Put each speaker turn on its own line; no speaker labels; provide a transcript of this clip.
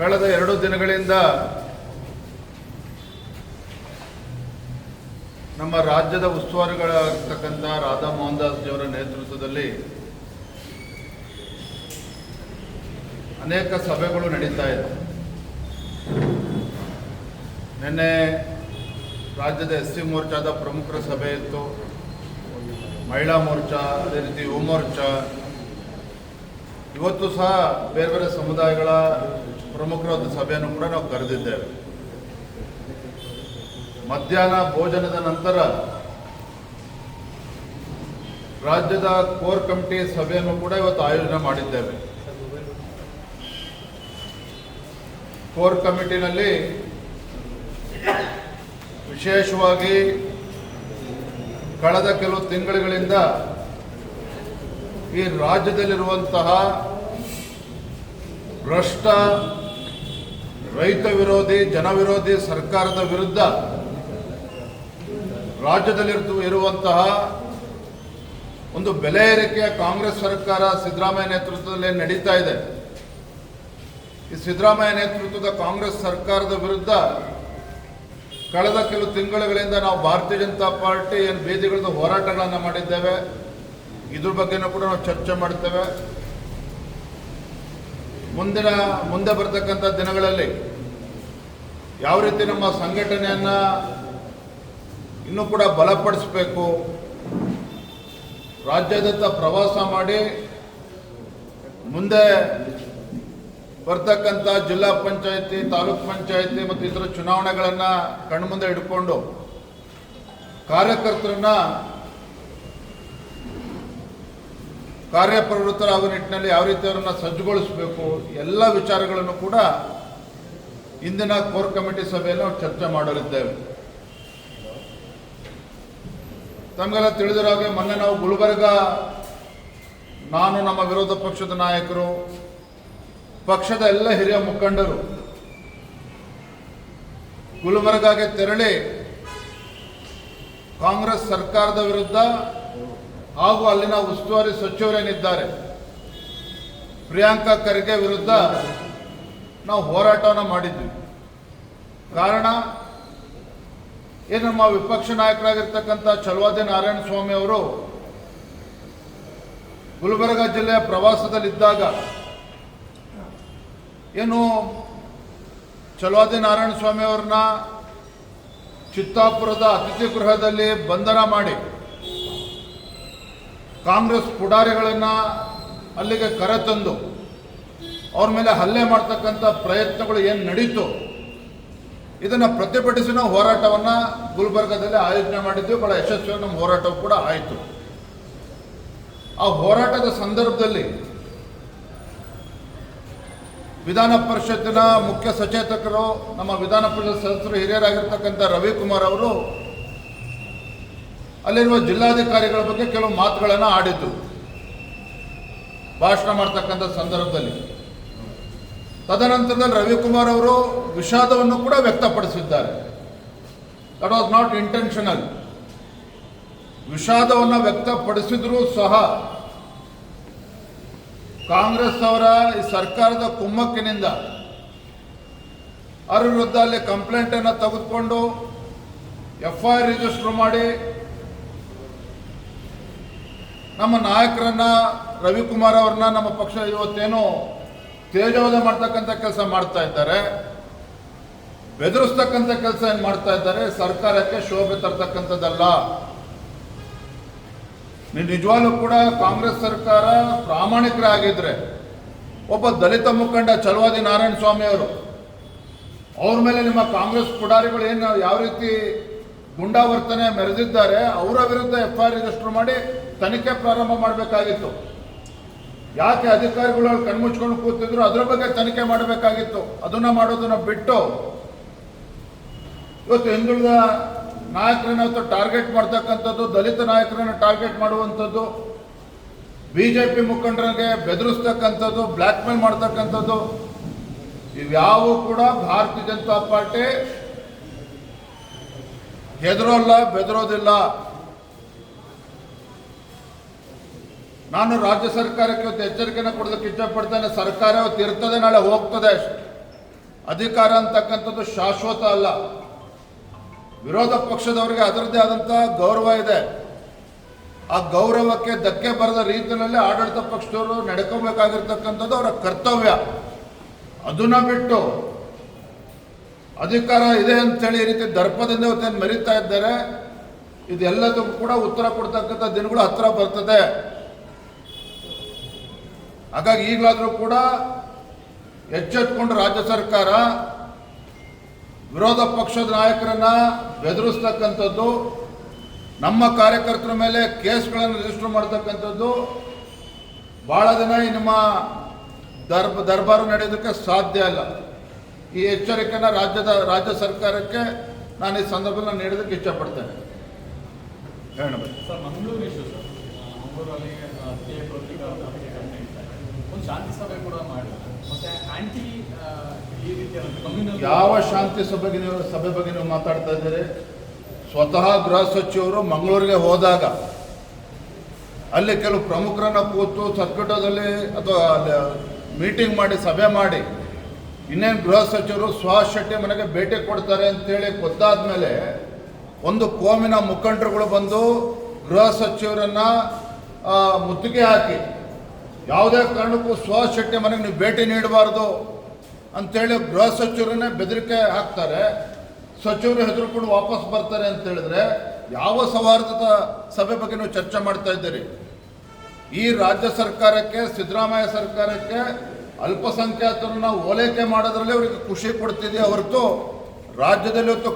ಕಳೆದ ಎರಡು ದಿನಗಳಿಂದ ನಮ್ಮ ರಾಜ್ಯದ ಉಸ್ತುವಾರಿಗಳಾಗಿರ್ತಕ್ಕಂಥ ರಾಧಾ ಮೋಹನ್ ದಾಸ್ ಜಿಯವರ ನೇತೃತ್ವದಲ್ಲಿ ಅನೇಕ ಸಭೆಗಳು ನಡೀತಾ ಇದೆ. ನಿನ್ನೆ ರಾಜ್ಯದ ಎಸ್ ಸಿ ಮೋರ್ಚಾದ ಪ್ರಮುಖರ ಸಭೆ ಇತ್ತು. ಮಹಿಳಾ ಮೋರ್ಚಾ, ಅದೇ ರೀತಿ ಯುವ ಮೋರ್ಚಾ. ಇವತ್ತು ಸಹ ಬೇರೆ ಬೇರೆ ಸಮುದಾಯಗಳ ಪ್ರಮುಖರ ಒಂದು ಸಭೆಯನ್ನು ಕೂಡ ನಾವು ಕರೆದಿದ್ದೇವೆ. ಮಧ್ಯಾಹ್ನ ಭೋಜನದ ನಂತರ ರಾಜ್ಯದ ಕೋರ್ ಕಮಿಟಿ ಸಭೆಯನ್ನು ಕೂಡ ಇವತ್ತು ಆಯೋಜನೆ ಮಾಡಿದ್ದೇವೆ. ಕೋರ್ ಕಮಿಟಿನಲ್ಲಿ ವಿಶೇಷವಾಗಿ ಕಳೆದ ಕೆಲವು ತಿಂಗಳುಗಳಿಂದ ಈ ರಾಜ್ಯದಲ್ಲಿರುವಂತಹ ಭ್ರಷ್ಟ ರೈತ ವಿರೋಧಿ, ಜನ ವಿರೋಧಿ ಸರ್ಕಾರದ ವಿರುದ್ಧ ರಾಜ್ಯದಲ್ಲಿ ಇರುವಂತಹ ಒಂದು ಬೆಲೆ ಏರಿಕೆಯ ಕಾಂಗ್ರೆಸ್ ಸರ್ಕಾರ ಸಿದ್ದರಾಮಯ್ಯ ನೇತೃತ್ವದಲ್ಲಿ ನಡೀತಾ ಇದೆ. ಈ ಸಿದ್ದರಾಮಯ್ಯ ನೇತೃತ್ವದ ಕಾಂಗ್ರೆಸ್ ಸರ್ಕಾರದ ವಿರುದ್ಧ ಕಳೆದ ಕೆಲವು ತಿಂಗಳುಗಳಿಂದ ನಾವು ಭಾರತೀಯ ಜನತಾ ಪಾರ್ಟಿ ಏನು ಬೀದಿಗಳದ್ದು ಹೋರಾಟಗಳನ್ನು ಮಾಡಿದ್ದೇವೆ. ಇದ್ರ ಬಗ್ಗೆನೂ ಕೂಡ ನಾವು ಚರ್ಚೆ ಮಾಡ್ತೇವೆ. ಮುಂದಿನ, ಮುಂದೆ ಬರ್ತಕ್ಕಂಥ ದಿನಗಳಲ್ಲಿ ಯಾವ ರೀತಿ ನಮ್ಮ ಸಂಘಟನೆಯನ್ನ ಇನ್ನೂ ಕೂಡ ಬಲಪಡಿಸಬೇಕು ರಾಜ್ಯದತ್ತ ಪ್ರವಾಸ ಮಾಡಿ ಮುಂದೆ ಬರ್ತಕ್ಕಂಥ ಜಿಲ್ಲಾ ಪಂಚಾಯತಿ, ತಾಲೂಕ್ ಪಂಚಾಯತಿ ಮತ್ತು ಇತರ ಚುನಾವಣೆಗಳನ್ನ ಕಣ್ಮುಂದೆ ಇಟ್ಕೊಂಡು ಕಾರ್ಯಕರ್ತರನ್ನ ಕಾರ್ಯಪ್ರವೃತ್ತರಾಗುವ ನಿಟ್ಟಿನಲ್ಲಿ ಯಾವ ರೀತಿ ಅವರನ್ನು ಸಜ್ಜುಗೊಳಿಸಬೇಕು, ಎಲ್ಲ ವಿಚಾರಗಳನ್ನು ಕೂಡ ಇಂದಿನ ಕೋರ್ ಕಮಿಟಿ ಸಭೆಯಲ್ಲಿ ನಾವು ಚರ್ಚೆ ಮಾಡಲಿದ್ದೇವೆ. ತಮಗೆಲ್ಲ ತಿಳಿದಿರೋ ಹಾಗೆ ಮೊನ್ನೆ ನಾವು ಗುಲ್ಬರ್ಗ, ನಾನು ನಮ್ಮ ವಿರೋಧ ಪಕ್ಷದ ನಾಯಕರು, ಪಕ್ಷದ ಎಲ್ಲ ಹಿರಿಯ ಮುಖಂಡರು ಗುಲ್ಬರ್ಗಾಗೆ ತೆರಳಿ ಕಾಂಗ್ರೆಸ್ ಸರ್ಕಾರದ ವಿರುದ್ಧ ಹಾಗೂ ಅಲ್ಲಿನ ಉಸ್ತುವಾರಿ ಸಚಿವರೇನಿದ್ದಾರೆ? ಪ್ರಿಯಾಂಕಾ ಖರ್ಗೆ ವಿರುದ್ಧ ನಾವು ಹೋರಾಟವನ್ನು ಮಾಡಿದ್ವಿ. ಕಾರಣ ಏನು ನಮ್ಮ ವಿಪಕ್ಷ ನಾಯಕರಾಗಿರ್ತಕ್ಕಂಥ ಚಲವಾದಿ ನಾರಾಯಣ ಸ್ವಾಮಿ ಅವರು ಗುಲ್ಬರ್ಗ ಜಿಲ್ಲೆಯ ಪ್ರವಾಸದಲ್ಲಿದ್ದಾಗ ಏನು ಚಲವಾದಿ ನಾರಾಯಣ ಸ್ವಾಮಿ ಅವ್ರನ್ನ ಚಿತ್ತಾಪುರದ ಅತಿಥಿ ಗೃಹದಲ್ಲಿ ಬಂಧನ ಮಾಡಿ ಕಾಂಗ್ರೆಸ್ ಪುಡಾರಿಗಳನ್ನ ಅಲ್ಲಿಗೆ ಕರೆತಂದು ಅವ್ರ ಮೇಲೆ ಹಲ್ಲೆ ಮಾಡ್ತಕ್ಕಂಥ ಪ್ರಯತ್ನಗಳು ಏನು ನಡೀತು ಇದನ್ನು ಪ್ರತಿಭಟಿಸಿ ನಾವು ಹೋರಾಟವನ್ನು ಗುಲ್ಬರ್ಗದಲ್ಲಿ ಆಯೋಜನೆ ಮಾಡಿದ್ವಿ ಬಹಳ ಯಶಸ್ವಿ ನಮ್ಮ ಹೋರಾಟವು ಕೂಡ ಆಯಿತು. ಆ ಹೋರಾಟದ ಸಂದರ್ಭದಲ್ಲಿ ವಿಧಾನ ಪರಿಷತ್ತಿನ ಮುಖ್ಯ ಸಚೇತಕರು, ನಮ್ಮ ವಿಧಾನ ಪರಿಷತ್ ಸದಸ್ಯರು, ಹಿರಿಯರಾಗಿರ್ತಕ್ಕಂಥ ರವಿಕುಮಾರ್ ಅವರು ಅಲ್ಲಿರುವ ಜಿಲ್ಲಾಧಿಕಾರಿಗಳ ಬಗ್ಗೆ ಕೆಲವು ಮಾತುಗಳನ್ನು ಆಡಿದ್ರು ಭಾಷಣ ಮಾಡ್ತಕ್ಕಂಥ ಸಂದರ್ಭದಲ್ಲಿ. ತದನಂತರದಲ್ಲಿ ರವಿಕುಮಾರ್ ಅವರು ವಿಷಾದವನ್ನು ಕೂಡ ವ್ಯಕ್ತಪಡಿಸಿದ್ದಾರೆ. ದಟ್ ವಾಸ್ ನಾಟ್ ಇಂಟೆನ್ಷನಲ್ ವಿಷಾದವನ್ನು ವ್ಯಕ್ತಪಡಿಸಿದ್ರೂ ಸಹ ಕಾಂಗ್ರೆಸ್ ಅವರ ಈ ಸರ್ಕಾರದ ಕುಮ್ಮಕ್ಕಿನಿಂದ ಅವರ ವಿರುದ್ಧ ಅಲ್ಲಿ ಕಂಪ್ಲೇಂಟನ್ನು ತೆಗೆದುಕೊಂಡು ಎಫ್ ಐ ರಿಜಿಸ್ಟರ್ ಮಾಡಿ ನಮ್ಮ ನಾಯಕರನ್ನ ರವಿಕುಮಾರ್ ಅವ್ರನ್ನ ನಮ್ಮ ಪಕ್ಷ ಇವತ್ತೇನು ತೇಜೋವಧ ಮಾಡ್ತಕ್ಕಂಥ ಕೆಲಸ ಮಾಡ್ತಾ ಇದ್ದಾರೆ. ಬೆದರಿಸ್ತಕ್ಕಂಥ ಕೆಲಸ ಏನು ಮಾಡ್ತಾ ಇದ್ದಾರೆ? ಸರ್ಕಾರಕ್ಕೆ ಶೋಭೆ ತರ್ತಕ್ಕಂಥದ್ದಲ್ಲ. ನಿಜವಾಗ್ಲೂ ಕೂಡ ಕಾಂಗ್ರೆಸ್ ಸರ್ಕಾರ ಪ್ರಾಮಾಣಿಕರಾಗಿದ್ರೆ ಒಬ್ಬ ದಲಿತ ಮುಖಂಡ ಚಲುವಾದಿ ನಾರಾಯಣ ಸ್ವಾಮಿ ಅವರು, ಅವ್ರ ಮೇಲೆ ನಿಮ್ಮ ಕಾಂಗ್ರೆಸ್ ಪುಡಾರಿಗಳು ಏನು ಯಾವ ರೀತಿ ಗುಂಡಾವರ್ತನೆ ಮೆರೆದಿದ್ದಾರೆ, ಅವರ ವಿರುದ್ಧ ಎಫ್ ಐ ಆರ್ ರಿಜಿಸ್ಟರ್ ಮಾಡಿ ತನಿಖೆ ಪ್ರಾರಂಭ ಮಾಡಬೇಕಾಗಿತ್ತು. ಯಾಕೆ ಅಧಿಕಾರಿಗಳು ಕಣ್ಮುಚ್ಕೊಂಡು ಕೂತಿದ್ರು? ಅದ್ರ ಬಗ್ಗೆ ತನಿಖೆ ಮಾಡಬೇಕಾಗಿತ್ತು. ಅದನ್ನ ಮಾಡೋದನ್ನ ಬಿಟ್ಟು ಇವತ್ತು ಹಿಂದುಳಿದ ನಾಯಕರನ್ನ ಟಾರ್ಗೆಟ್ ಮಾಡ್ತಕ್ಕಂಥದ್ದು, ದಲಿತ ನಾಯಕರನ್ನ ಟಾರ್ಗೆಟ್ ಮಾಡುವಂಥದ್ದು, ಬಿಜೆಪಿ ಮುಖಂಡರಿಗೆ ಬೆದರಿಸ್ತಕ್ಕಂಥದ್ದು ಬ್ಲ್ಯಾಕ್ ಮೇಲ್ ಮಾಡ್ತಕ್ಕಂಥದ್ದು, ಇವ್ಯಾವು ಕೂಡ ಭಾರತೀಯ ಜನತಾ ಪಾರ್ಟಿ ಹೆದರೋಲ್ಲ, ಬೆದರೋದಿಲ್ಲ. ನಾನು ರಾಜ್ಯ ಸರ್ಕಾರಕ್ಕೆ ಇವತ್ತು ಎಚ್ಚರಿಕೆಯನ್ನು ಕೊಡೋದಕ್ಕೆ ಇಷ್ಟಪಡ್ತೇನೆ. ಸರ್ಕಾರ ಇವತ್ತು ಇರ್ತದೆ, ನಾಳೆ ಹೋಗ್ತದೆ ಅಷ್ಟೆ. ಅಧಿಕಾರ ಅಂತಕ್ಕಂಥದ್ದು ಶಾಶ್ವತ ಅಲ್ಲ. ವಿರೋಧ ಪಕ್ಷದವರಿಗೆ ಅದರದ್ದೇ ಆದಂಥ ಗೌರವ ಇದೆ. ಆ ಗೌರವಕ್ಕೆ ಧಕ್ಕೆ ಬರದ ರೀತಿಯಲ್ಲಿ ಆಡಳಿತ ಪಕ್ಷದವರು ನಡ್ಕೋಬೇಕಾಗಿರ್ತಕ್ಕಂಥದ್ದು ಅವರ ಕರ್ತವ್ಯ. ಅದನ್ನ ಬಿಟ್ಟು ಅಧಿಕಾರ ಇದೆ ಅಂತೇಳಿ ಈ ರೀತಿ ದರ್ಪದಿಂದ ಇವತ್ತೇನು ಮರಿತಾ ಇದ್ದಾರೆ, ಇದೆಲ್ಲದಕ್ಕೂ ಕೂಡ ಉತ್ತರ ಕೊಡ್ತಕ್ಕಂಥ ದಿನಗಳು ಹತ್ತಿರ ಬರ್ತದೆ. ಹಾಗಾಗಿ ಈಗಲಾದರೂ ಕೂಡ ಎಚ್ಚೆತ್ಕೊಂಡು ರಾಜ್ಯ ಸರ್ಕಾರ ವಿರೋಧ ಪಕ್ಷದ ನಾಯಕರನ್ನ ಬೆದರಿಸ್ತಕ್ಕಂಥದ್ದು ನಮ್ಮ ಕಾರ್ಯಕರ್ತರ ಮೇಲೆ ಕೇಸ್ಗಳನ್ನು ರಿಜಿಸ್ಟರ್ ಮಾಡ್ತಕ್ಕಂಥದ್ದು ಭಾಳ ದಿನ ಈ ನಿಮ್ಮ ದರ್ಬ ದರ್ಬಾರು ನಡೆಯೋದಕ್ಕೆ ಸಾಧ್ಯ ಇಲ್ಲ. ಈ ಎಚ್ಚರಿಕೆಯನ್ನು ರಾಜ್ಯದ ರಾಜ್ಯ ಸರ್ಕಾರಕ್ಕೆ ನಾನು ಈ ಸಂದರ್ಭದಲ್ಲಿ ನೀಡೋದಕ್ಕೆ ಇಷ್ಟಪಡ್ತೇನೆ. ಹೇಳಬೇಕು
ಒಂದು ಶಾಂತಿ ಸಭೆ ಕೂಡ ಮಾಡಿ ಮತ್ತೆ ಆಂಟಿ
ಯಾವ ಶಾಂತಿ ಸಭೆಗೆ ಸಭೆ ಬಗ್ಗೆ ನೀವು ಮಾತಾಡ್ತಾ ಇದ್ದೀರಿ? ಸ್ವತಃ ಗೃಹ ಸಚಿವರು ಮಂಗಳೂರಿಗೆ ಹೋದಾಗ ಅಲ್ಲಿ ಕೆಲವು ಪ್ರಮುಖರನ್ನ ಕೂತು ಸರ್ಕಟದಲ್ಲಿ ಅಥವಾ ಮೀಟಿಂಗ್ ಮಾಡಿ, ಸಭೆ ಮಾಡಿ ಇನ್ನೇನು ಗೃಹ ಸಚಿವರು ಸುಹಾಸ್ ಶೆಟ್ಟಿ ಮನೆಗೆ ಭೇಟಿ ಕೊಡ್ತಾರೆ ಅಂತೇಳಿ ಗೊತ್ತಾದ ಮೇಲೆ ಒಂದು ಕೋಮಿನ ಮುಖಂಡರುಗಳು ಬಂದು ಗೃಹ ಸಚಿವರನ್ನ ಮುತ್ತಿಗೆ ಹಾಕಿ ಯಾವುದೇ ಕಾರಣಕ್ಕೂ ಸ್ವಶಕ್ತಿ ಮನೆಗೆ ನೀವು ಭೇಟಿ ನೀಡಬಾರ್ದು ಅಂತೇಳಿ ಗೃಹ ಸಚಿವರನ್ನೇ ಬೆದರಿಕೆ ಹಾಕ್ತಾರೆ. ಸಚಿವರು ಹೆದರ್ಕೊಂಡು ವಾಪಸ್ ಬರ್ತಾರೆ ಅಂತ ಹೇಳಿದ್ರೆ ಯಾವ ಸೌಹಾರ್ದದ ಸಭೆ ಬಗ್ಗೆ ನೀವು ಚರ್ಚೆ ಮಾಡ್ತಾ ಇದ್ದೀರಿ? ಈ ರಾಜ್ಯ ಸರ್ಕಾರಕ್ಕೆ, ಸಿದ್ದರಾಮಯ್ಯ ಸರ್ಕಾರಕ್ಕೆ ಅಲ್ಪಸಂಖ್ಯಾತರನ್ನ ಓಲೈಕೆ ಮಾಡೋದ್ರಲ್ಲಿ ಅವರಿಗೆ ಖುಷಿ ಕೊಡ್ತಿದೆ ಹೊರತು ರಾಜ್ಯದಲ್ಲಿ ಇವತ್ತು